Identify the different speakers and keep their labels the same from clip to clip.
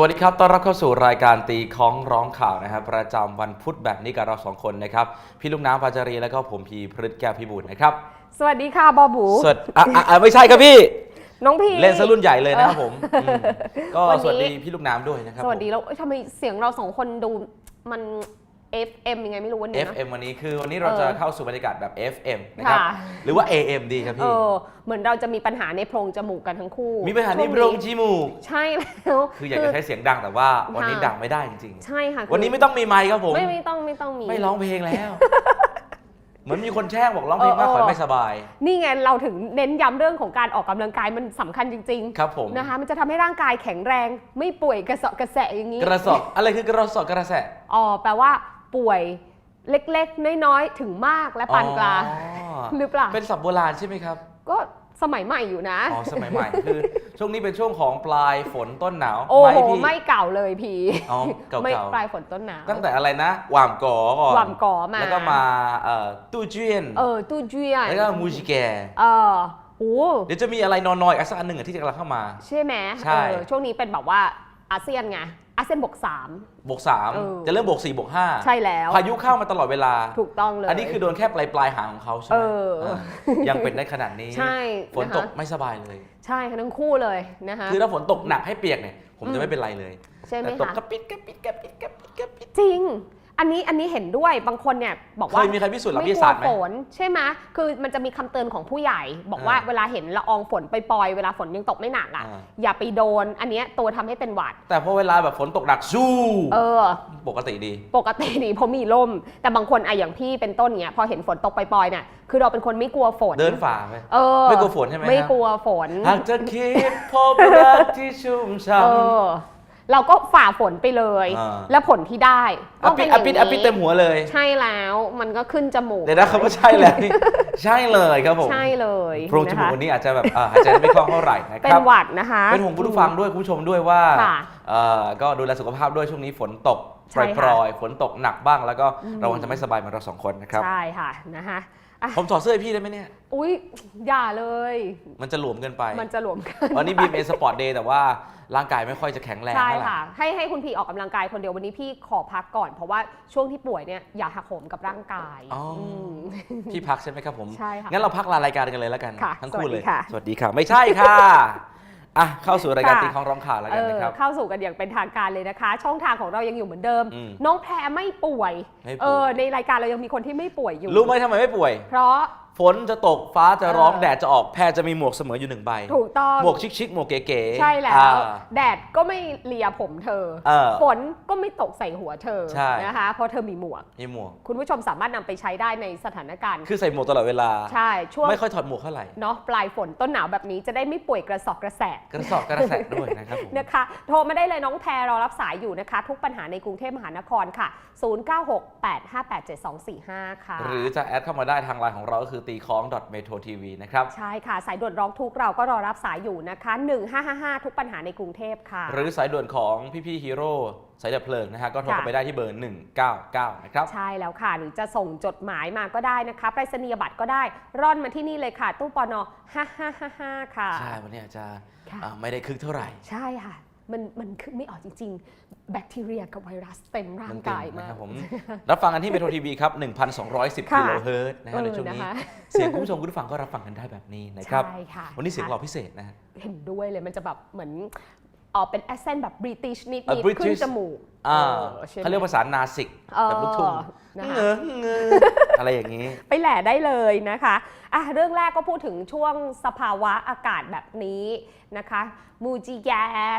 Speaker 1: สวัสดีครับ ต้อนรับเข้าสู่รายการตีคล้องร้องข่าวนะครับ ประจำวันพุธแบบนี้กับเราสองคนนะครับ พี่ลูกน้ำปาจารีแล้วก็ผมพีพฤทธิ์แก้วพิบูลนะครับ
Speaker 2: สวัสดีค่ะบอบู
Speaker 1: สวัสดีอะอะอะไม่ใช่ครับพี่
Speaker 2: น้องพี
Speaker 1: เล่นซะรุ่นใหญ่เลยนะครับผมอืมก็
Speaker 2: วันนี้
Speaker 1: สวัสดีพี่ลูกน้ำด้วยนะครับ
Speaker 2: สวัสดี
Speaker 1: ผม
Speaker 2: แล้วเอ้ยทำไมเสียงเราสองคนดูมัน FM ยังไงไม่รู้วันนี้นะ
Speaker 1: FM วันนี้คือวันนี้เรา
Speaker 2: เออ
Speaker 1: จะเข้าสู่บรรยากาศแบบ FM นะครับ
Speaker 2: ค่ะ
Speaker 1: หรือว่า AM ดีครับ
Speaker 2: เอ
Speaker 1: พี่
Speaker 2: อเหมือนเราจะมีปัญหาในโพรงจมูกกันทั้งคู่
Speaker 1: มีปัญหาใน
Speaker 2: ช่ว
Speaker 1: โรงจมูก
Speaker 2: ใช่แล้ว
Speaker 1: คืออยากจะใช้เสียงดังแต่ว่าวันนี้
Speaker 2: ค่ะ
Speaker 1: ดังไม่ได้จริง
Speaker 2: ใช่ค่ะ
Speaker 1: ๆวันนี้ไม่ต้องมีไมค์ครับผม
Speaker 2: ไม่ไม่ต้องไม่ต้องมี
Speaker 1: ไม่ร้องเพลงแล้ว เหมือนมีคนแช่งบอกร้องเพลงมาก
Speaker 2: เออ
Speaker 1: ขอ
Speaker 2: เออ
Speaker 1: ไม่สบาย
Speaker 2: นี่ไงเราถึงเน้นย้ำเรื่องของการออกกำลังกายมันสำคัญจริง
Speaker 1: ครับผม
Speaker 2: ๆนะคะ มันจะทำให้ร่างกายแข็งแรงไม่ป่วยกระเสอบกระแสะอย่างนี้
Speaker 1: กระสอบ อะไรคือกระสอบกระแสะ
Speaker 2: อ๋อแปลว่า ป่วยเล็กๆ น้อยๆ ถึงมากและปานกลาง
Speaker 1: อ๋อ
Speaker 2: หรือเปล่า
Speaker 1: เป็นศัพท์โบราณใช่ไหมครับ
Speaker 2: ก็สมัยใหม่อยู่นะ
Speaker 1: อ๋อ สมัยใหม่คือ ช่วงนี้เป็นช่วงของปลายฝนต้นหนาว
Speaker 2: โอ้
Speaker 1: ไหม
Speaker 2: โห
Speaker 1: พี่
Speaker 2: ไม่เก่าเลยพี่
Speaker 1: อ๋อเก่าๆ
Speaker 2: ไม่ปลายฝนต้นหนาว
Speaker 1: ตั้งแต่อะไรนะ หวามก่อก่อน
Speaker 2: หว่ำก่อมา
Speaker 1: แล้วก็มาเอ่อตู้เจียน
Speaker 2: เออตู้เจียน
Speaker 1: แล้วก็มูจิแก
Speaker 2: เออโอ้
Speaker 1: เดี๋ยวจะมีอะไรนอนๆอีกสักอันหนึ่งอะที่จะกำลังเข้ามา
Speaker 2: ใช่ไหม
Speaker 1: ใช่
Speaker 2: เออช่วงนี้เป็นแบบว่า อาเซียนไงอาเซียนบวกสาม
Speaker 1: บวกสาม
Speaker 2: เออ
Speaker 1: จะเริ่มบวกสี่บวกห้า
Speaker 2: ใช่แล้ว
Speaker 1: พายุเข้ามาตลอดเวลา
Speaker 2: ถูกต้องเลย
Speaker 1: อันนี้คือโดนแค่ปลายปลายๆหางของเขาใช่ไหม
Speaker 2: เอออ่า
Speaker 1: ยังเป็นได้ขนาดนี้
Speaker 2: ใช่
Speaker 1: ฝนตก
Speaker 2: นะคะ
Speaker 1: ไม่สบายเลย
Speaker 2: ใช่ค่ะทั้งคู่เลยนะคะ
Speaker 1: คือถ้าฝนตกหนักให้เปียกเนี่ย ผม
Speaker 2: อื
Speaker 1: จะ
Speaker 2: ม
Speaker 1: ไม่เป็นไรเลย
Speaker 2: ใช่ไหม
Speaker 1: แต่ตก
Speaker 2: คะ
Speaker 1: กระปิดกระปิดกระปิดกระปิดกระปิด
Speaker 2: จริง อันนี้อันนี้เห็นด้วยบางคนเนี่ยบอก
Speaker 1: เค
Speaker 2: ว่าย
Speaker 1: มีใครพิสูจน์หลัก
Speaker 2: ไม่
Speaker 1: วิท
Speaker 2: ก
Speaker 1: ยา
Speaker 2: ลั
Speaker 1: ศาวสตร์ไหม
Speaker 2: ฝนใช่ไหมคือมันจะมีคำเตือนของผู้ใหญ่ บอกว่า
Speaker 1: อ่า
Speaker 2: เวลาเห็นละอองฝนไปปล่อยๆเวลาฝนยังตกไม่หนักอะ
Speaker 1: อ่า
Speaker 2: อย่าไปโดน อันเนี้ยตัวทำให้เป็นหวัด
Speaker 1: แต่พอเวลาแบบฝนตกหนักสู้
Speaker 2: เออ
Speaker 1: ปกติดี
Speaker 2: ปกติดีเพราะมีร่มแต่บางคนอะอย่างพี่เป็นต้นเนี้ยพอเห็นฝนตกปล่อยๆเนี่ยคือเราเป็นคนไม่กลัวฝน
Speaker 1: เดินฝ่าไป
Speaker 2: เออ
Speaker 1: ไม่กลัวฝนใช่ไหม
Speaker 2: ไม่
Speaker 1: ครับ
Speaker 2: กลัวฝน
Speaker 1: หากจะคิดพบรักที่ชุ่มฉ่
Speaker 2: เออ เราก็ฝ่าฝนไปเลย
Speaker 1: อ่า
Speaker 2: แล้วผลที่ได้ำ
Speaker 1: อภิษอภิษอภิษเต็มหัวเลย
Speaker 2: ใช่แล้วมันก็ขึ้นจมูก
Speaker 1: เดี๋ยวนะเขาก็ใช่แล้วนี่ใช่เลยครับผม
Speaker 2: ใช่เลย
Speaker 1: โพรงจมูก
Speaker 2: นะคะ
Speaker 1: วันนี้อาจจะแบบอ่าหายใจไม่คล่องเท่าไหร่นะค
Speaker 2: เป็น
Speaker 1: รับ
Speaker 2: หวัดนะคะ
Speaker 1: เป็นห่วงผู้ฟังด้วยคุณผู้ชมด้วยว่า
Speaker 2: ค่ะ
Speaker 1: เอ่อก็ดูแลสุขภาพด้วยช่วงนี้ฝนตก
Speaker 2: ใช่
Speaker 1: ป
Speaker 2: ค่ะ
Speaker 1: รอยๆฝนตกหนักบ้างแล้วก็
Speaker 2: อืม
Speaker 1: ระวังจะไม่สบายเหมือนเราสองคนนะครับ
Speaker 2: ใช่ค่ะนะคะอะ
Speaker 1: ผมถอดเสื้อให้พี่ได้ไหมเนี่ย
Speaker 2: อุ้ยอย่าเลย
Speaker 1: มันจะหลวมเกินไป
Speaker 2: มันจะหลวมกัน
Speaker 1: วันนี้บีมเอสปอร์ตเดย์แต่ว่าร่างกายไม่ค่อยจะแข็งแรง
Speaker 2: ใช่
Speaker 1: เท่าไหร่
Speaker 2: ค่ะ ให้ให้คุณพี่ออกกำลังกายคนเดียววันนี้พี่ขอพักก่อนเพราะว่าช่วงที่ป่วยเนี่ยอย่าหักโหมกับร่างกาย
Speaker 1: อ๋ออื
Speaker 2: ม
Speaker 1: พี่พักใช่ไหมครับผม
Speaker 2: ใช่ค่ะ
Speaker 1: งั้นเราพักลารายการกันเลยแล้วกัน
Speaker 2: ค่ะ
Speaker 1: ทั้งคู่เลย
Speaker 2: สวัสดีค่ะ
Speaker 1: สวัสดีค่ะไม่ใช่ค่ะ อะเข้าสู่รายการ
Speaker 2: ค่ะ
Speaker 1: ตีของร้องข่าวแล้ว
Speaker 2: เอ
Speaker 1: กัน
Speaker 2: อ
Speaker 1: นะครับ
Speaker 2: เข้าสู่กันอย่างเป็นทางการเลยนะคะ ช่องทางของเรายังอยู่เหมือนเดิม
Speaker 1: อืม
Speaker 2: น้องแพรไม่ป่วย
Speaker 1: ไม่ป่วย
Speaker 2: เออในรายการเรายังมีคนที่ไม่ป่วยอยู่
Speaker 1: รู้ไหมทำไมไม่ป่วย
Speaker 2: เพราะ
Speaker 1: ฝนจะตกฟ้าจะร้อง
Speaker 2: เออ
Speaker 1: แดดจะออกแพรจะมีหมวกเสมออยู่หนึ่งใบ
Speaker 2: ถูกต้อง
Speaker 1: หมวกชิคๆหมวกเก๋ๆ
Speaker 2: ใช่แล้ว
Speaker 1: อ่า
Speaker 2: แดดก็ไม่เลียผมเธอ
Speaker 1: เออ
Speaker 2: ฝนก็ไม่ตกใส่หัวเธอ
Speaker 1: ใช่
Speaker 2: นะคะ เพราะเธอมีหมวก
Speaker 1: มีหมวก
Speaker 2: คุณผู้ชมสามารถนำไปใช้ได้ในสถานการณ์
Speaker 1: คือใส่หมวกตลอดเวลา
Speaker 2: ใช่ช่วง
Speaker 1: ไม่ค่อยถอดหมวกเท่าไหร่
Speaker 2: เนาะปลายฝนต้นหนาวแบบนี้จะได้ไม่ป่วยกระสอบกระแสะ
Speaker 1: กระสอบกระแสะด้วยนะครับผม
Speaker 2: นะคะ โทรมาได้เลยน้องแพรรอรับสายอยู่นะคะ ทุกปัญหาในกรุงเทพมหานครค่ะ 0968587245 ค่ะ
Speaker 1: หรือจะแอดเข้ามาได้ทางไลน์ของเราก็คือตีคล้อง .metro tv นะครับ
Speaker 2: ใช่ค่ะ สายด่วนร้องทุกข์เราก็รอรับสายอยู่นะคะ 1555 ทุกปัญหาในกรุงเทพค่ะ
Speaker 1: หรือสายด่วนของพี่ๆฮีโร่สายดับเพลิงนะฮะก็โทร
Speaker 2: ค่ะ
Speaker 1: เข้าไปได้ที่เบอร์ 199 นะครับ
Speaker 2: ใช่แล้วค่ะ หรือจะส่งจดหมายมาก็ได้นะคะไปรษณียบัตรก็ได้ร่อนมาที่นี่เลยค่ะ ตู้ปอนอ5555 ค่ะ
Speaker 1: ใช่ วันนี้อาจจะ
Speaker 2: ค่ะ
Speaker 1: อ่าไม่ได้คึกเท่าไหร่
Speaker 2: ใช่ค่ะ มันมันคือไม่ออกจริง ๆ แบคทีเรียกับไวรัสเต็มร่าง
Speaker 1: มันเต็ม
Speaker 2: กาย
Speaker 1: นะ
Speaker 2: มา
Speaker 1: ค
Speaker 2: ก
Speaker 1: รับผมรับฟังกันที่เมโทรทีวีครับ 1,210
Speaker 2: ค่ะ
Speaker 1: กิโลเฮิรตซ์นะฮะในช่วงนี้
Speaker 2: เออนะคะ
Speaker 1: เสียงคุณผู้ชมคุณผู้ฟังก็รับฟังกันได้แบบนี้นะครับ
Speaker 2: ใช่ค่ะ
Speaker 1: วันนี้เสียงเราพิเศษนะฮะ
Speaker 2: เห็นด้วยเลยมันจะแบบเหมือนเออเป็นแอสเซนต์แบบบริติชนิด
Speaker 1: เออ
Speaker 2: นิด
Speaker 1: British
Speaker 2: ขึ้นจมูก
Speaker 1: อ่า
Speaker 2: ออใช่ไหม
Speaker 1: เขาเรียกภาษานาสิก
Speaker 2: เออ
Speaker 1: แบบลูกทุ่ง
Speaker 2: นะคะ
Speaker 1: เงอเงอ อะไรอย่างนี้
Speaker 2: ไปแหล่ได้เลยนะคะอะเรื่องแรกก็พูดถึงช่วงสภาวะอากาศแบบนี้นะคะมูจิแย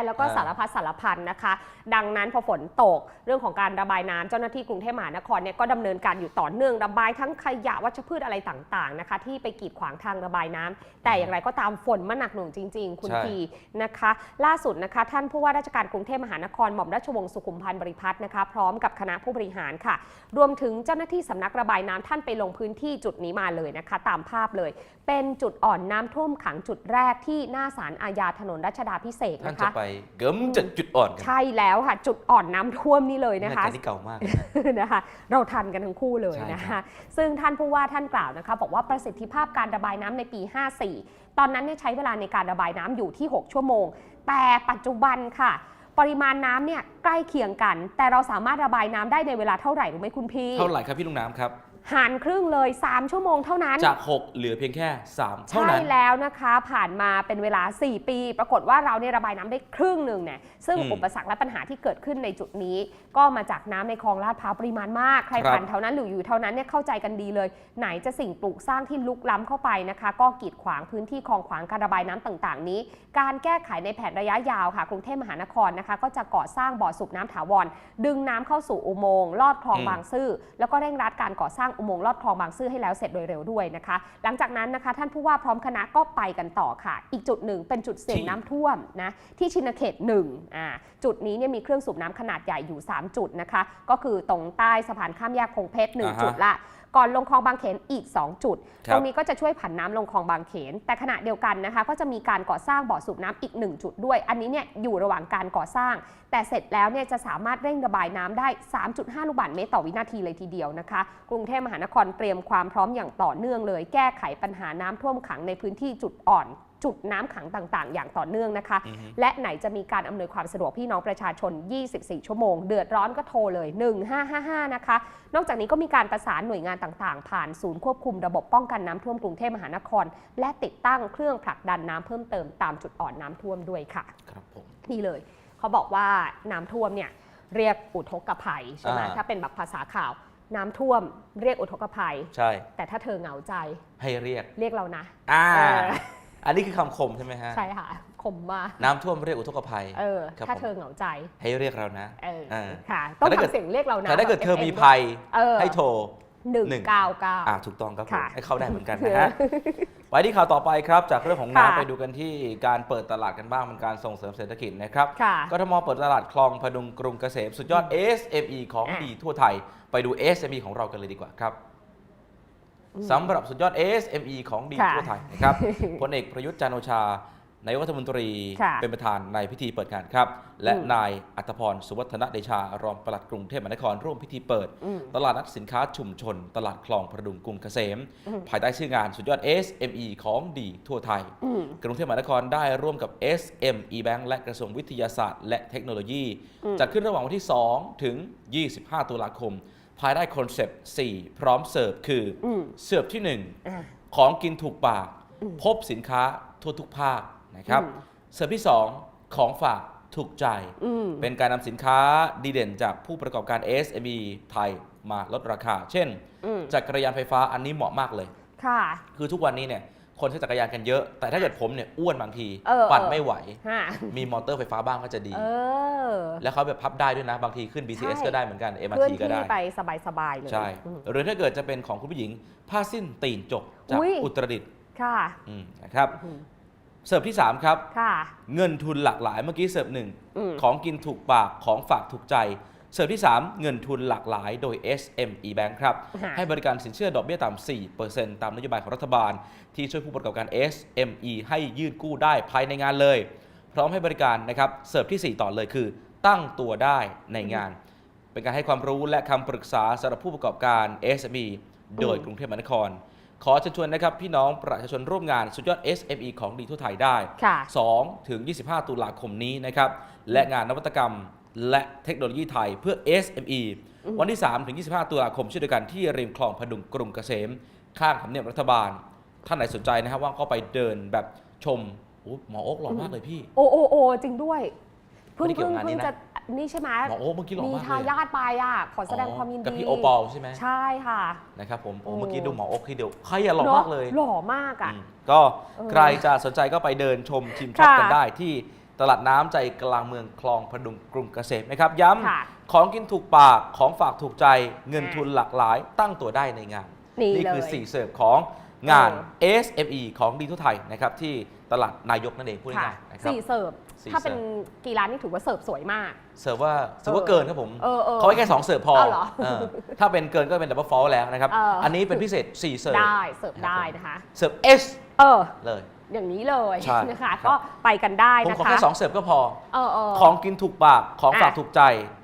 Speaker 2: แล้วก็
Speaker 1: อ่า
Speaker 2: สารพัดสารพันนะคะ ดังนั้นพอฝนตกเรื่องของการระบายน้ำเจ้าหน้าที่กรุงเทพมหานครเนี่ยก็ดำเนินการอยู่ต่อเนื่องระบายทั้งขยะวัชพืชอะไรต่างๆนะคะ ที่ไปกีดขวางทางระบายน้ำแต่อย่างไรก็ตามฝนมันหนักหน่วงจริง ๆ คุณ
Speaker 1: ใช่
Speaker 2: พีนะคะ ล่าสุดนะคะ ท่านผู้ว่าราชการกรุงเทพมหานครหม่อมราชวงศ์สุขุมพันธ์บริพัตรนะคะ พร้อมกับคณะผู้บริหารค่ะ รวมถึงเจ้าหน้าที่สำนักระบายน้ำท่านไปลงพื้นที่จุดนี้มาเลยนะคะ ตามภาพเลย เป็นจุดอ่อนน้ำท่วมขังจุดแรกที่หน้าศาลอาญาถนนรัชดาพิเศษก
Speaker 1: ท่าน
Speaker 2: นะ
Speaker 1: จะ
Speaker 2: คะ
Speaker 1: ไปเกิมจุดจุดอ่อนกัน
Speaker 2: ใช่แล้วค่ะ จุดอ่อนน้ำท่วมนี่เลยนะคะ
Speaker 1: รายการที่เก่ามากเลยนะ
Speaker 2: นะคะ เราทันกันทั้งคู่เลย
Speaker 1: ใช่
Speaker 2: นะ
Speaker 1: ครั
Speaker 2: คะ
Speaker 1: บ
Speaker 2: ซึ่งท่านผู้ว่าท่านกล่าวนะคะ บอกว่าประสิทธิภาพการระบายน้ำในปี 54 ตอนนั้นเนี่ยใช้เวลาในการระบายน้ำอยู่ที่ 6 ชั่วโมง แต่ปัจจุบันค่ะปริมาณน้ำเนี่ยใกล้เคียงกัน แต่เราสามารถระบายน้ำได้ในเวลาเท่าไหร่รู้ไหมคุณพี่
Speaker 1: เท่าไหร่ครับพี่ลุงน้ำครับ
Speaker 2: หารครึ่งเลย 3 ชั่วโมงเท่านั้น
Speaker 1: จาก 6 เหลือเพียงแค่ 3 เท่า
Speaker 2: ใช่
Speaker 1: นั้น
Speaker 2: แล้วนะคะ ผ่านมาเป็นเวลา 4 ปี ปรากฏว่าเราเนี่ยระบายน้ำได้ครึ่งหนึ่งเนี่ยซึ่ง
Speaker 1: อืม
Speaker 2: อุปสรรคและปัญหาที่เกิดขึ้นในจุดนี้ ก็มาจากน้ำในคลองลาดพร้าวปริมาณมาก ใคร
Speaker 1: ครับ
Speaker 2: ผ่านแถวนั้นหรืออยู่แถวนั้นเนี่ยเข้าใจกันดีเลย ไหนจะสิ่งปลูกสร้างที่ลุกล้ำเข้าไปนะคะ ก็กีดขวางพื้นที่คลองขวางการระบายน้ำต่างๆ นี้ การแก้ไขในแผนระยะยาวค่ะ กรุงเทพมหานครนะคะ ก็จะก่อสร้างบ่อสูบน้ำถาวร ดึงน้ำเข้าสู่อุโมงค์ลอดคลอง
Speaker 1: อืม
Speaker 2: บางซื่อแล้วก็เร่งรัดการก่อสร้างอุโมงค์ลอดคลองบางซื่อให้แล้วเสร็จโดยเร็วด้วยนะคะ หลังจากนั้นนะคะท่านผู้ว่าพร้อมคณะก็ไปกันต่อค่ะ อีกจุดหนึ่งเป็นจุดเสี่ยง
Speaker 1: ที่
Speaker 2: น้ำท่วมนะที่ชินเขตหนึ่งอ่าจุดนี้เนี่ยมีเครื่องสูบน้ำขนาดใหญ่อยู่ 3 จุดนะคะ ก็คือตรงใต้สะพานข้ามแยกพงเพชรหนึ่ง
Speaker 1: อ่าฮะ
Speaker 2: จุดละก่อนลงคลองบางเขนอีก 2 จุด
Speaker 1: ครับ
Speaker 2: ตรงนี้ก็จะช่วยผันน้ำลงคลองบางเขน แต่ขณะเดียวกันนะคะ ก็จะมีการก่อสร้างบ่อสูบน้ำอีก 1 จุดด้วย อันนี้เนี่ยอยู่ระหว่างการก่อสร้าง แต่เสร็จแล้วเนี่ยจะสามารถเร่งระบายน้ำได้ 3.5 ลูกบาศก์เมตรต่อวินาทีเลยทีเดียวนะคะ กรุงเทพมหานครเตรียมความพร้อมอย่างต่อเนื่องเลย แก้ไขปัญหาน้ำท่วมขังในพื้นที่จุดอ่อน จุดน้ำขังต่างๆ อย่างต่อเนื่องนะคะ
Speaker 1: อือฮึ
Speaker 2: และไหนจะมีการอำนวยความสะดวกพี่น้องประชาชน 24 ชั่วโมง เดือดร้อนก็โทรเลย 1555 นะคะ นอกจากนี้ก็มีการประสานหน่วยงานต่างๆ ผ่านศูนย์ควบคุมระบบป้องกันน้ำท่วมกรุงเทพมหานคร และติดตั้งเครื่องผลักดันน้ำเพิ่มเติมตามจุดอ่อนน้ำท่วมด้วยค่ะ
Speaker 1: ครับผม
Speaker 2: นี่เลย เขาบอกว่าน้ำท่วมเนี่ยเรียกอุทกภัยใช่ไหม
Speaker 1: อ่า
Speaker 2: ถ้าเป็นแบบภาษาข่าวน้ำท่วมเรียกอุทกภัย
Speaker 1: ใช่
Speaker 2: แต่ถ้าเธอเหงาใจ
Speaker 1: ให้เรียก
Speaker 2: เรียกเรานะ
Speaker 1: อ่า
Speaker 2: เออ
Speaker 1: อันนี้คือคำคมใช่ไหมฮะ
Speaker 2: ใช่ค่ะขมมาก
Speaker 1: น้ำท่วมเรียกอุทกภัย
Speaker 2: เออ
Speaker 1: ครับ
Speaker 2: ถ้า
Speaker 1: ผม
Speaker 2: เธอเหงาใจ
Speaker 1: ให้เรียกเรานะ
Speaker 2: เออ
Speaker 1: เออ
Speaker 2: ค่ะ ต้อง
Speaker 1: แต่ถ้าเกิด
Speaker 2: ทำเสียงเรียกเรานะ
Speaker 1: แต่ถ้าเกิด
Speaker 2: แบบ
Speaker 1: เธอมี
Speaker 2: FM
Speaker 1: ภัย
Speaker 2: เออ
Speaker 1: ให้โทร
Speaker 2: หนึ่ง
Speaker 1: หนึ่ง
Speaker 2: เก้าเก้า
Speaker 1: อ่าถูกต้องครับผม
Speaker 2: ค่ะ
Speaker 1: ให้เข้าได้เหมือนกันนะฮะ ไปที่ข่าวต่อไปครับ จากเรื่องของ
Speaker 2: ค่ะ
Speaker 1: น้ำไปดูกันที่การเปิดตลาดกันบ้างเป็นการส่งเสริมเศรษฐกิจนะครับ
Speaker 2: ค่ะ
Speaker 1: กทมเปิดตลาดคลองพดุงกรุงเกษมสุดยอด SME ของ
Speaker 2: อะ
Speaker 1: ดีทั่วไทย ไปดู SME ของเรากันเลยดีกว่าครับ
Speaker 2: อืม
Speaker 1: สำหรับสุดยอด SME ของดี
Speaker 2: ค่ะ
Speaker 1: ทั่วไทยนะครับพลเอกประยุทธ์จันทร์โอชานายกรัฐมนตรี
Speaker 2: ค่ะ
Speaker 1: เป็นประธานในพิธีเปิดงานครับ และ
Speaker 2: อืม
Speaker 1: นายอัตพรสุวัฒนเดชารองปลัดกรุงเทพมหานครร่วมพิธีเปิด
Speaker 2: อืม
Speaker 1: ตลาดนัดสินค้าชุมชน ตลาดคลองพดุงกรุงเกษม
Speaker 2: อืม
Speaker 1: ภายใต้ชื่องานสุดยอด SME ของดีทั่วไทย
Speaker 2: อืม
Speaker 1: กรุงเทพมหานครได้ร่วมกับ SME Bank และกระทรวงวิทยาศาสตร์ และเทคโนโลยี
Speaker 2: อืม
Speaker 1: จัดขึ้นระหว่างวันที่ 2 ถึง 25 ตุลาคม ภายใต้คอนเซปต์ 4 พร้อมเสิร์ฟคืออ
Speaker 2: อืม
Speaker 1: เสิร์ฟที่
Speaker 2: อะ
Speaker 1: 1ของกินถูกปาก
Speaker 2: อืม
Speaker 1: พบสินค้าทั่วทุกภาคนะครับ
Speaker 2: อืม
Speaker 1: เสิร์ฟที่ 2 ของฝากถูกใจ
Speaker 2: อืม
Speaker 1: เป็นการนำสินค้าดีเด่นจากผู้ประกอบการ SME ไทยมาลดราคา เช่น
Speaker 2: อืม
Speaker 1: จักรยานไฟฟ้าอันนี้เหมาะมากเลย
Speaker 2: ค่ะ
Speaker 1: คือทุกวันนี้เนี่ย คนใช้จักรยานกันเยอะ แต่ถ้าเกิดผมเนี่ยอ้วนบางที
Speaker 2: เออ
Speaker 1: ปั่น
Speaker 2: เออ
Speaker 1: ไม่ไหว
Speaker 2: ฮะ
Speaker 1: มีมอเตอร์ไฟฟ้าบ้างก็จะดี
Speaker 2: เออ
Speaker 1: แล้วเขาแบบพับได้ด้วยนะ บางทีขึ้น BTS
Speaker 2: ใช่
Speaker 1: ก็ได้เหมือนกัน
Speaker 2: เคลื่อน
Speaker 1: MRT ก็
Speaker 2: ที่
Speaker 1: ได้
Speaker 2: ไปสบาย ๆ เลย
Speaker 1: ใช่
Speaker 2: อืม
Speaker 1: หรือถ้าเกิดจะเป็นของคุณผู้หญิง ผ้าสิ้นตีนจกจาก
Speaker 2: อุ๊ย
Speaker 1: อุตรดิตถ์
Speaker 2: ค่ะ
Speaker 1: อืมนะครับ
Speaker 2: อืม
Speaker 1: เสิร์ฟที่ 3 ครับ
Speaker 2: ค่ะ
Speaker 1: เงินทุนหลากหลายเมื่อกี้เสิร์ฟหนึ่ง
Speaker 2: อืม
Speaker 1: ของกินถูกปากของฝากถูกใจ เสิร์ฟที่ 3 เงินทุนหลากหลายโดย SME Bank ครับ
Speaker 2: ค่ะ
Speaker 1: ให้บริการสินเชื่อดอกเบี้ยต่ำ4%ตามนโยบายของรัฐบาล ที่ช่วยผู้ประกอบการ SME ให้ยื่นกู้ได้ภายในงานเลย พร้อมให้บริการนะครับเสิร์ฟทีสี่4 ต่อเลยคือ ตั้งตัวได้ในงาน เป็นการให้ความรู้และคำปรึกษาสำหรับผู้ประกอบการ SME โดย
Speaker 2: อืม
Speaker 1: กรุงเทพมหานคร ขอเชิญชวนนะครับพี่น้องประชาชนร่วมงานสุดยอด SME ของดีทั่วไทยได้
Speaker 2: ค่ะ
Speaker 1: 2ถึง 25 ตุลาคมนี้นะครับและงานนวัตกรรม และเทคโนโลยีไทยเพื่อ SME
Speaker 2: อืม
Speaker 1: วันที่ 3 ถึง 25 ตุลาคมเช่นเดียวกันที่ริมคลองพดุงกรุงเกษม ข้างทำเนียบรัฐบาล ท่านไหนสนใจนะครับว่างก็ไปเดินแบบชมโอ้หมอโอ๊กหล่อมากเลยพี่
Speaker 2: โอโอโอจริงด้วยเพิ่ง
Speaker 1: ไม่ได้เกี่ยว
Speaker 2: เพิ่ง
Speaker 1: กับงานนี้
Speaker 2: เพิ่ง
Speaker 1: นะ
Speaker 2: จะนี่ใช่ไหม
Speaker 1: หมอโอ๊กเมื่อกี้หล่อ
Speaker 2: มี
Speaker 1: มากเลย
Speaker 2: ทายาทไปอะขอแสดงความยินดี
Speaker 1: กับพี่โอปอลใช่ไหม
Speaker 2: ใช่ค่ะ
Speaker 1: นะครับผมโอ้
Speaker 2: โอ้
Speaker 1: เมื่อกี้ดูหมอโอ๊กที่เดียวใครอะหล่อมากเลย
Speaker 2: หล่อมากอะ
Speaker 1: อืมก็
Speaker 2: เออ
Speaker 1: ใครจะสนใจก็ไปเดินชมชิมช็อป
Speaker 2: ค่ะ
Speaker 1: กันได้ที่ ตลาดน้ำใจกลางเมืองคลองพดุงกรุงเกษมนะครับย้ำ
Speaker 2: ค่ะ
Speaker 1: ของกินถูกปากของฝากถูกใจเงิน
Speaker 2: อ่า
Speaker 1: ทุนหลากหลายตั้งตัวได้ในงาน
Speaker 2: นี่
Speaker 1: นี่
Speaker 2: เล
Speaker 1: คือ
Speaker 2: ย
Speaker 1: 4 เสิร์ฟของงาน
Speaker 2: เอ
Speaker 1: SME ของดีทั่วไทยนะครับที่ตลาดนายกนั่นเองพูด
Speaker 2: ค่ะ
Speaker 1: ง่ายๆนะครับ
Speaker 2: สี่เสิร์ฟ
Speaker 1: สี่
Speaker 2: ถ้าเป็น
Speaker 1: เสิร์
Speaker 2: กีฬานี่ถือว่าเสิร์ฟสวยมาก
Speaker 1: เสิร์ฟว่าเสิร์ฟว่า
Speaker 2: เออ
Speaker 1: เกินครับผม
Speaker 2: เออเออ
Speaker 1: เขาไว้แค่ 2 เสิร์ฟพอ
Speaker 2: เอาเหรอ
Speaker 1: เออถ้าเป็นเกินก็เป็นดับเบิลฟอลแล้วนะครับ
Speaker 2: เอออั
Speaker 1: อันนี้เป็นพิเศษ 4 เสิร์ฟ
Speaker 2: ได้เสิร์ฟได้นะคะ
Speaker 1: เสิร์ฟ S
Speaker 2: เออ
Speaker 1: เลย
Speaker 2: อย่างนี้เลย
Speaker 1: ใช่
Speaker 2: นะคะ
Speaker 1: ครับ
Speaker 2: ก็ไปกันได้
Speaker 1: ผม
Speaker 2: นะ
Speaker 1: ขอ
Speaker 2: คะ
Speaker 1: แค่2เสิร์ฟก็พอ
Speaker 2: เออเออ
Speaker 1: ของกินถูกปากของฝาก
Speaker 2: อะ
Speaker 1: ถูกใจ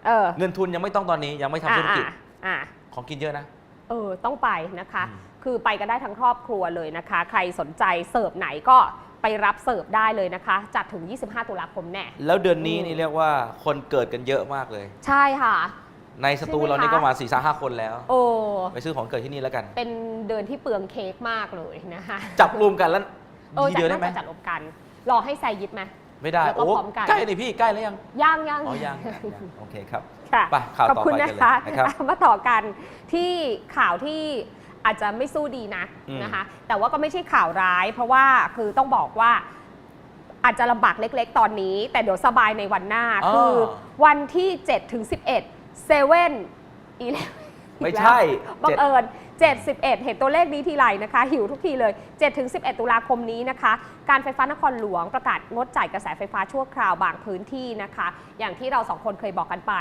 Speaker 2: เออ
Speaker 1: เงินทุนยังไม่ต้องตอนนี้ยังไม่ทำธุรกิจ
Speaker 2: อะอะ
Speaker 1: ของกินเยอะนะ
Speaker 2: เออต้องไปนะคะ
Speaker 1: อืม
Speaker 2: คือไปกันได้ทั้งครอบครัวเลยนะคะ ใครสนใจเสิร์ฟไหนก็ไปไปรับเสิร์ฟได้เลยนะคะ จัดถึง 25 ตุลาคมแน่
Speaker 1: แล้วเดือนนี้
Speaker 2: อืม
Speaker 1: นี่เรียกว่าคนเกิดกันเยอะมากเลย
Speaker 2: ใช่ค่ะ
Speaker 1: ในสตู
Speaker 2: ใช่ไหม
Speaker 1: เรานี่
Speaker 2: คะ
Speaker 1: ก็มา4ี่ห้าคนแล้ว
Speaker 2: โอ้
Speaker 1: ไปซื้อของเกิดที่นี่แล้วกัน
Speaker 2: เป็นเดือนที่เปลืองเค้กมมากเลยนะคะ
Speaker 1: จับรวมกันแล้ว
Speaker 2: เออ
Speaker 1: ที
Speaker 2: จัด
Speaker 1: เดียวได้ไหม
Speaker 2: น่าจะจัดรวมกัน รอให้แซยิดไหม
Speaker 1: ไม่ได้
Speaker 2: แล้วก็
Speaker 1: โอ้
Speaker 2: พร้อมกัน
Speaker 1: ใกล้เลยพี่ใกล้แล้วยัง
Speaker 2: ย่างย่าง
Speaker 1: อ๋อยังยังยังโอเคครับ
Speaker 2: ค่ะ
Speaker 1: ไปข่าว
Speaker 2: ขอบ
Speaker 1: ต่อ
Speaker 2: คุณ
Speaker 1: ไป
Speaker 2: นะ
Speaker 1: กันเลย
Speaker 2: คะ
Speaker 1: นะครับ
Speaker 2: มาต่อกันที่ข่าวที่อาจจะไม่สู้ดีนะ
Speaker 1: อืม
Speaker 2: นะคะ แต่ว่าก็ไม่ใช่ข่าวร้าย เพราะว่าคือต้องบอกว่าอาจจะลำบากเล็กๆ ตอนนี้ แต่เดี๋ยวสบายในวันหน้า
Speaker 1: อ๋อ
Speaker 2: คือวันที่7ถึง11เซเว่นอีเล
Speaker 1: ไม่ใช่
Speaker 2: บัง
Speaker 1: เจ็ด
Speaker 2: เอิญ 71 เห็นตัวเลขนี้ทีไรนะคะ หิวทุกทีเลย7ถึง11 ตุลาคมนี้นะคะ การไฟฟ้านครหลวงประกาศงดจ่ายกระแสไฟฟ้าชั่วคราวบางพื้นที่นะคะ อย่างที่เราสองคนเคยบอกกันไป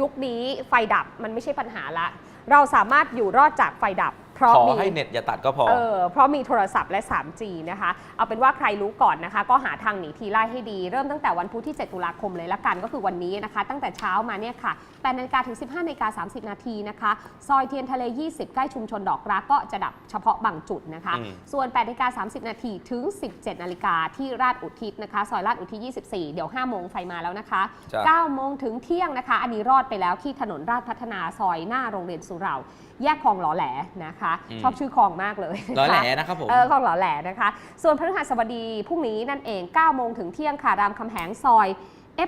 Speaker 2: ยุคนี้ไฟดับมันไม่ใช่ปัญหาละ เราสามารถอยู่รอดจากไฟดับ เพราะ
Speaker 1: ขอ
Speaker 2: มี
Speaker 1: ให้เน็ตอย่าตัดก็พอ
Speaker 2: เออเพราะมีโทรศัพท์และ 3G นะคะ เอาเป็นว่าใครรู้ก่อนนะคะ ก็หาทางหนีทีไล่ให้ดี เริ่มตั้งแต่วันพุธที่ 7 ตุลาคมเลยละกันก็คือวันนี้นะคะ ตั้งแต่เช้ามาเนี่ยค่ะ8นาฬิกาถึง 15นาฬิกา30 นาทีนะคะ ซอยเทียนทะเล 20 ใกล้ชุมชนดอกรักก็จะดับเฉพาะบางจุดนะคะ
Speaker 1: อืม
Speaker 2: ส่วน8นาฬิกา30 นาทีถึง 17 นาฬิกาที่ราชอุทิศนะคะ ซอยราชอุทิศ 24 เดี๋ยว 5 โมงไฟมาแล้วนะคะ
Speaker 1: จ้ะ
Speaker 2: 9โมงถึงเที่ยงนะคะ อันนี้รอดไปแล้วที่ถนนราชพัฒนาซอยหน้าโรงเรียนสุเหราแยกคลองหล่อแหลนะคะ
Speaker 1: อืม
Speaker 2: ชอบชื่อคลองมากเลยนะคะ
Speaker 1: ร้อยแหล่นะครับผม
Speaker 2: เออคลองหล่อแหลนะคะ ส่วนพฤหัสบดีพรุ่งนี้นั่นเอง 9 โมงถึงเที่ยงค่ะ รามคำแหงซอย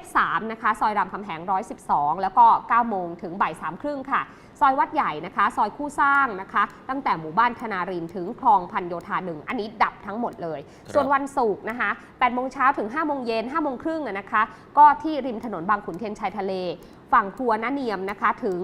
Speaker 2: F3 นะคะ ซอยรามคำแหง 112 แล้วก็ 9 โมงถึงบ่าย3ครึ่งค่ะ ซอยวัดใหญ่นะคะ ซอยคู่สร้างนะคะ ตั้งแต่หมู่บ้านธนารินถึงคลองพันโยธาหนึ่ง อันนี้ดับทั้งหมดเลย
Speaker 1: ครับ
Speaker 2: ส่วนวันศุกร์นะคะ8โมงเช้าถึง5โมงเย็น5โมงครึ่งอะนะคะ ก็ที่ริมถนนบางขุนเทียนชายทะเล ฝั่งครัวนาเนียมนะคะถึง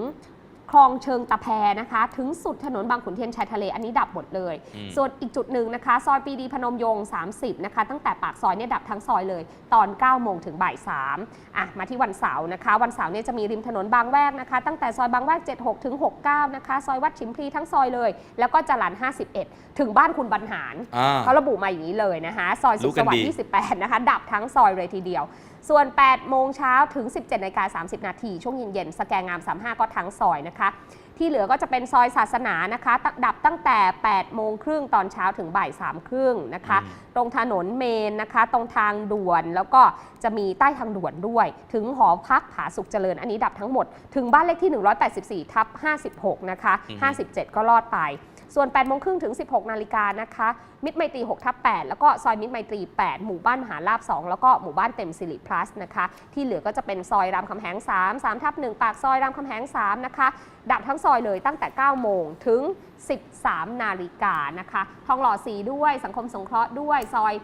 Speaker 2: คลองเชิงตะแพนะคะ ถึงสุดถนนบางขุนเทียนชายทะเลอันนี้ดับหมดเลย
Speaker 1: อืม
Speaker 2: ส่วนอีกจุดหนึ่งนะคะ ซอยปรีดีพนมยงค์30 นะคะ ตั้งแต่ปากซอยเนี่ยดับทั้งซอยเลย ตอน 9 โมงถึงบ่าย3อะมาที่วันเสาร์นะคะ วันเสาร์เนี่ยจะมีริมถนนบางแวกนะคะ ตั้งแต่ซอยบางแวก 76 ถึง 69 นะคะ ซอยวัดฉิมพลีทั้งซอยเลย แล้วก็จรัญ51 ถึงบ้านคุณบรรหาร
Speaker 1: อ่า
Speaker 2: เขาระบุมาอย่างนี้เลยนะคะ ซอยสุ
Speaker 1: รู้
Speaker 2: ข
Speaker 1: กั
Speaker 2: ส
Speaker 1: น
Speaker 2: วัส
Speaker 1: ดี
Speaker 2: ดิ์28 นะคะ ดับทั้งซอยเลยทีเดียว ส่วน 8 โมงเช้าถึง 17นาฬิกา30 นาทีช่วงเย็นๆ สแกงงาม 35 ก็ทั้งซอยนะคะ ที่เหลือก็จะเป็นซอยศาสนานะคะตดับตั้งแต่ 8 โมงครึ่งตอนเช้าถึงบ่าย3ครึ่งนะคะ
Speaker 1: อืม
Speaker 2: ตรงถนนเมนนะคะ ตรงทางด่วนแล้วก็จะมีใต้ทางด่วนด้วย ถึงหอพักผาสุขเจริญ อันนี้ดับทั้งหมด ถึงบ้านเลขที่ 184ทับ56 นะคะ
Speaker 1: อืม
Speaker 2: 57 ก็รอดไป ส่วน8โมงครึ่งถึง 16 นาฬิกานะคะ มิตรไมตรี6ทับ8แล้วก็ซอยมิตรไมตรี 8 หมู่บ้านมหาลาบ 2 แล้วก็หมู่บ้านเต็มสิริพลัสนะคะ ที่เหลือก็จะเป็นซอยรามคำแหง 3 3ทับ1ปากซอยรามคำแหง 3 นะคะ ดับทั้งซอยเลยตั้งแต่ 9 โมงถึง 13 นาฬิกานะคะ ทองหล่อสีด้วยสังคมสงเคราะห์ด้วยซอย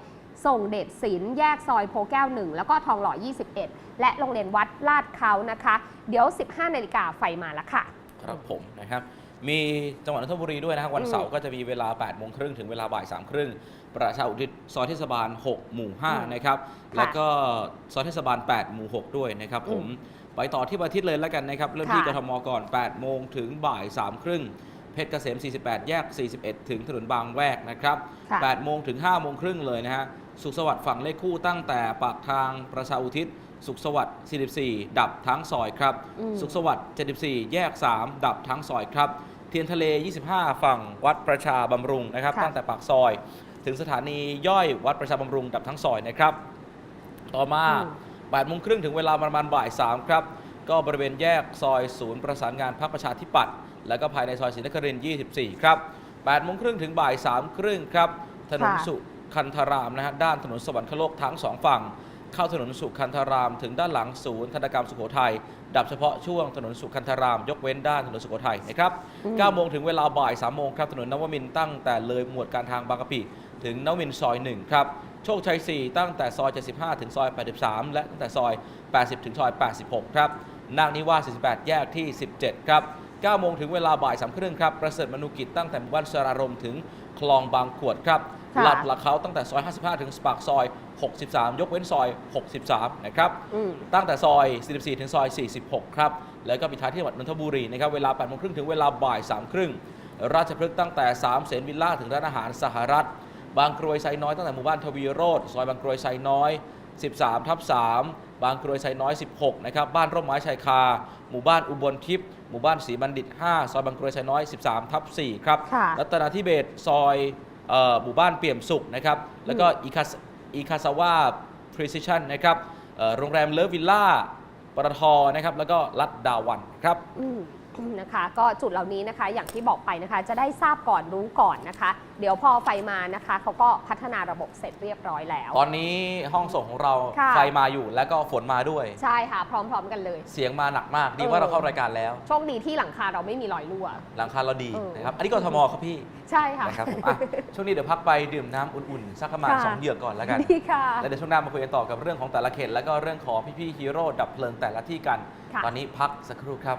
Speaker 2: ส่งเดชศิลป์แยกซอยโพแก้ว 1 แล้วก็ทองหล่อ 21 และโรงเรียนวัดลาดเขานะคะ เดี๋ยว 15 นาฬิกาไฟมาแล้วค่ะ
Speaker 1: ครับผมนะครับ มีจังหวัดนนทบุรีด้วยนะครับวัน
Speaker 2: อืม
Speaker 1: เสาร์ก็จะมีเวลา8โมงครึ่งถึงเวลาบ่าย3ครึ่งประชาอุทิศซอยเทศบาล 6 หมู่
Speaker 2: อืม
Speaker 1: 5นะครับ
Speaker 2: ค่ะ
Speaker 1: แล้วก็ซอยเทศบาล 8 หมู่ 6 ด้วยนะครับผมไปต่อที่วันอาทิตย์เลยแล้วกันนะครับเริ่มที่
Speaker 2: ค่ะ
Speaker 1: กทมก่อน 8 โมงถึงบ่าย3ครึ่งเพชรเกษม 48 แยก 41 ถึงถนนบางแวกนะครับ
Speaker 2: ค่ะ
Speaker 1: 8โมงถึง 5 โมงครึ่งเลยนะฮะ สุขสวัสดิ์ฝั่งเลขคู่ตั้งแต่ปากทางประชาอุทิศ สุขสวัสดิ์44 ดับทั้งซอยครับ
Speaker 2: อืม
Speaker 1: สุขสวัสดิ์74 แยก 3 ดับทั้งซอยครับ เทียนทะเล 25 ฝั่งวัดประชาบำรุงนะครับ
Speaker 2: ค่ะ
Speaker 1: ตั้งแต่ปากซอย ถึงสถานีย่อยวัดประชาบำรุง ดับทั้งซอยนะครับ ต่อมา
Speaker 2: อืม
Speaker 1: 8โมงครึ่งถึงเวลาประมาณบ่าย3ครับ ก็บริเวณแยกซอยศูนย์ประสานงานพรรคประชาธิปัตย์แล้วก็ภายในซอยศรีนครินทร์24 ครับ8โมงครึ่งถึงบ่าย3ครึ่งครับ ถนน
Speaker 2: ค่ะ
Speaker 1: สุคันธารามนะฮะด้านถนนสวรรคโลกทั้งสองฝั่ง เข้าถนนสุคันธาราม ถึงด้านหลังศูนย์ธนกรรมสุโขทัยดับเฉพาะช่วงถนนสุคันธาราม ยกเว้นด้านถนนสุโขทัยนะครับ
Speaker 2: อืม
Speaker 1: 9โมงถึงเวลาบ่าย3โมงครับถนนนวมินทร์ตั้งแต่เลยหมวดการทางบางกะปิถึงนวมินทร์ซอย1ครับโชคชัย 4 ตั้งแต่ซอย 75 ถึงซอย 83 และตั้งแต่ซอย 80 ถึงซอย 86 ครับนาคนิวาส48 แยกที่ 17 ครับ 9 โมงถึงเวลาบ่าย3ครึ่งครับ ประเสริฐมนุกิจตั้งแต่หมู่บ้านสรารมถึงคลองบางขวดครับ
Speaker 2: ค่ะ
Speaker 1: หลัดหลักเขาตั้งแต่ซอย 55 ถึงปากซอย 63 ยกเว้นซอย 63 นะครับ
Speaker 2: อืม
Speaker 1: ตั้งแต่ซอย 44 ถึงซอย 46 ครับ แล้วก็ปิดท้ายที่จังหวัดนนทบุรีนะครับ เวลา8โมงครึ่งถึงเวลาบ่าย3ครึ่ง ราชพฤกษ์ตั้งแต่ 3 เสนวิลล่าถึงร้านอาหารสหรัฐ บางกรวยไซน้อยตั้งแต่หมู่บ้านทวีโรดซอยบางกรวยไซน้อย 13 ทับ 3 บางกรวยไซน้อย 16 นะครับ บ้านร่มไม้ชายคา หมู่บ้านอุบลทิพย์ หมู่บ้านศรีบัณฑิต 5 ซอยบางกรวยไซน้อย 13 ทับ 4 ครับ
Speaker 2: ค่ะ
Speaker 1: รัตนาธิเบศรซอยเอ่อหมู่บ้านเปี่ยมสุขนะครับ แล้วก็อีคาสอีคาซาวา Precision นะครับเอ่อโรงแรมเลิฟวิลล่าปตทนะครับ แล้วก็รัดดาวันครับ
Speaker 2: อืม นะคะ ก็จุดเหล่านี้นะคะ อย่างที่บอกไปนะคะ จะได้ทราบก่อนรู้ก่อนนะคะ เดี๋ยวพอไฟมานะคะเขาก็พัฒนาระบบเสร็จเรียบร้อยแล้ว
Speaker 1: ตอนนี้ห้องส่งของเรา
Speaker 2: ค่ะ
Speaker 1: ไฟมาอยู่แล้วก็ฝนมาด้วย
Speaker 2: ใช่ค่ะ พร้อมๆกันเลย
Speaker 1: เสียงมาหนักมากดี
Speaker 2: เออ
Speaker 1: ว่าเราเข้ารายการแล้ว
Speaker 2: โชคดีที่หลังคาเราไม่มีรอยรั่ว
Speaker 1: หลังคาเราดี
Speaker 2: เออ
Speaker 1: นะครับ อันนี้กทมครับพี่
Speaker 2: ใช่ค่ะ
Speaker 1: นะครับผมอะช่วงนี้เดี๋ยวพักไปดื่มน้ำอุ่นๆสักประมาณ
Speaker 2: ค่ะ
Speaker 1: สองเหยือกก่อนแล้วกัน
Speaker 2: ดีค่ะ
Speaker 1: แล้วเดี๋ยวช่วงหน้ามาคุยกันต่อกับเรื่องของแต่ละเขตแล้วก็เรื่องของพี่ๆฮีโร่ดับเพลิงแต่ละที่กัน
Speaker 2: ค่ะ
Speaker 1: ตอนนี้พักสักครู่ครับ